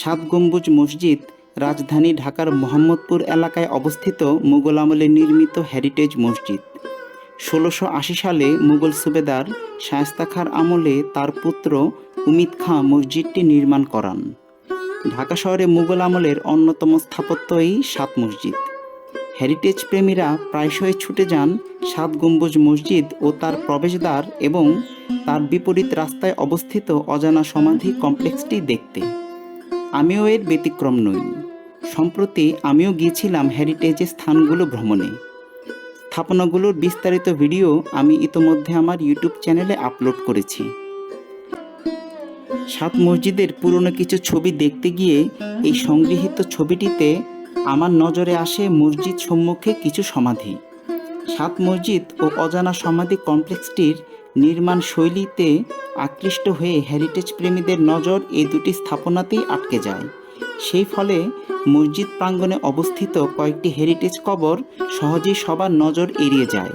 সাত গম্বুজ মসজিদ রাজধানী ঢাকার মোহাম্মদপুর এলাকায় অবস্থিত মুঘল আমলে নির্মিত হেরিটেজ মসজিদ। ষোলোশো আশি সালে মুঘল সুবেদার শায়েস্তা খাঁর আমলে তার পুত্র উমিদ খাঁ মসজিদটি নির্মাণ করান। ঢাকা শহরে মুঘল আমলের অন্যতম স্থাপত্য এই সাত মসজিদ। হেরিটেজ প্রেমীরা প্রায়শই ছুটে যান সাত গম্বুজ মসজিদ ও তার প্রবেশদ্বার এবং তার বিপরীত রাস্তায় অবস্থিত অজানা সমাধি কমপ্লেক্সটি দেখতে। আমিও এর ব্যতিক্রম নই। সম্প্রতি আমিও গিয়েছিলাম হেরিটেজের স্থানগুলো ভ্রমণে। স্থাপনাগুলোর বিস্তারিত ভিডিও আমি ইতোমধ্যে আমার ইউটিউব চ্যানেলে আপলোড করেছি। সাত মসজিদের পুরনো কিছু ছবি দেখতে গিয়ে এই সংগৃহীত ছবিটিতে আমার নজরে আসে মসজিদ সম্মুখে কিছু সমাধি। সাত মসজিদ ও অজানা সমাধি কমপ্লেক্সটির নির্মাণ শৈলীতে আকৃষ্ট হয়ে হেরিটেজ প্রেমীদের নজর এই দুটি স্থাপনাতেই আটকে যায়। সেই ফলে মসজিদ প্রাঙ্গণে অবস্থিত কয়েকটি হেরিটেজ কবর সহজেই সবার নজর এড়িয়ে যায়।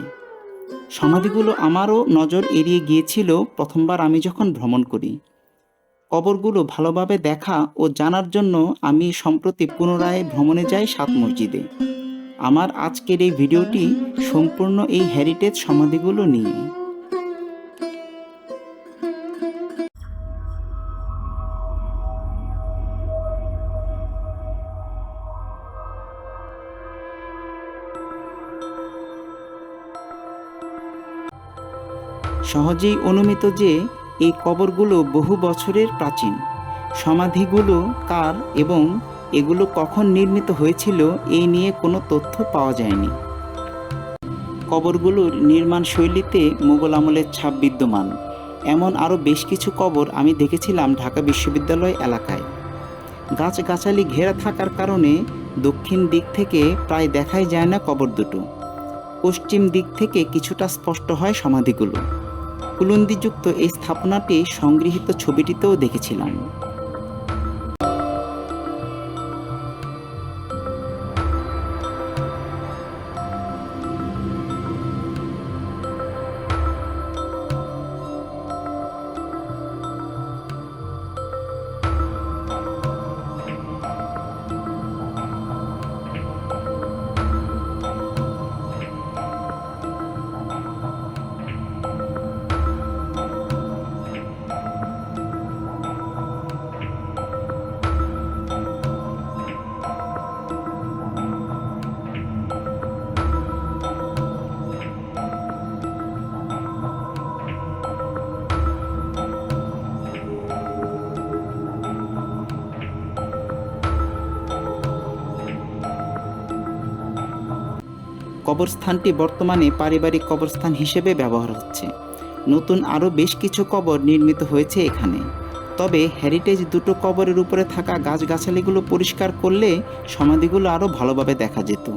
সমাধিগুলো আমারও নজর এড়িয়ে গিয়েছিল প্রথমবার আমি যখন ভ্রমণ করি। কবরগুলো ভালোভাবে দেখা ও জানার জন্য আমি সম্প্রতি পুনরায় ভ্রমণে যাই সাত মসজিদে। আমার আজকের এই ভিডিওটি সম্পূর্ণ এই হেরিটেজ সমাধিগুলো নিয়ে। সহজেই অনুমিত যে এই কবরগুলো বহু বছরের প্রাচীন। সমাধিগুলো কার এবং এগুলো কখন নির্মিত হয়েছিল এই নিয়ে কোনো তথ্য পাওয়া যায়নি। কবরগুলোর নির্মাণ শৈলীতে মোগল আমলের ছাপ বিদ্যমান। এমন আরও বেশ কিছু কবর আমি দেখেছিলাম ঢাকা বিশ্ববিদ্যালয় এলাকায়। গাছগাছালি ঘেরা থাকার কারণে দক্ষিণ দিক থেকে প্রায় দেখাই যায় না কবর দুটো। পশ্চিম দিক থেকে কিছুটা স্পষ্ট হয় সমাধিগুলো। কুলন্দিযুক্ত এই স্থাপনাটি সংগৃহীত ছবিটিতেও দেখেছিলাম। কবরস্থানটি বর্তমানে পারিবারিক কবরস্থান হিসেবে ব্যবহার হচ্ছে। নতুন আরও বেশ কিছু কবর নির্মিত হয়েছে এখানে। তবে হেরিটেজ দুটো কবরের উপরে থাকা গাছগাছালিগুলো পরিষ্কার করলে সমাধিগুলো আরও ভালোভাবে দেখা যেত।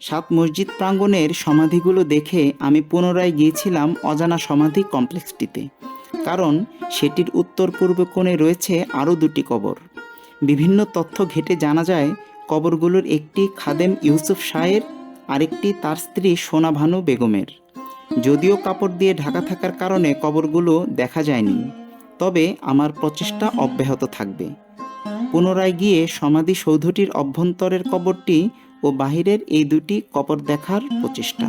সাত মসজিদ প্রাঙ্গণের সমাধিগুলো দেখে আমি পুনরায় গিয়েছিলাম অজানা সমাধি কমপ্লেক্সটিতে। কারণ সেটির উত্তর পূর্ব কোণে রয়েছে আরও দুটি কবর। বিভিন্ন তথ্য ঘেটে জানা যায়, কবরগুলোর একটি খাদেম ইউসুফ শাহের, আরেকটি তার স্ত্রী সোনা ভানু বেগমের। যদিও কাপড় দিয়ে ঢাকা থাকার কারণে কবরগুলো দেখা যায়নি, তবে আমার প্রচেষ্টা অব্যাহত থাকবে। পুনরায় গিয়ে সমাধি সৌধটির অভ্যন্তরের কবরটি ও বাহিরের এই দুটি কবর দেখার প্রচেষ্টা।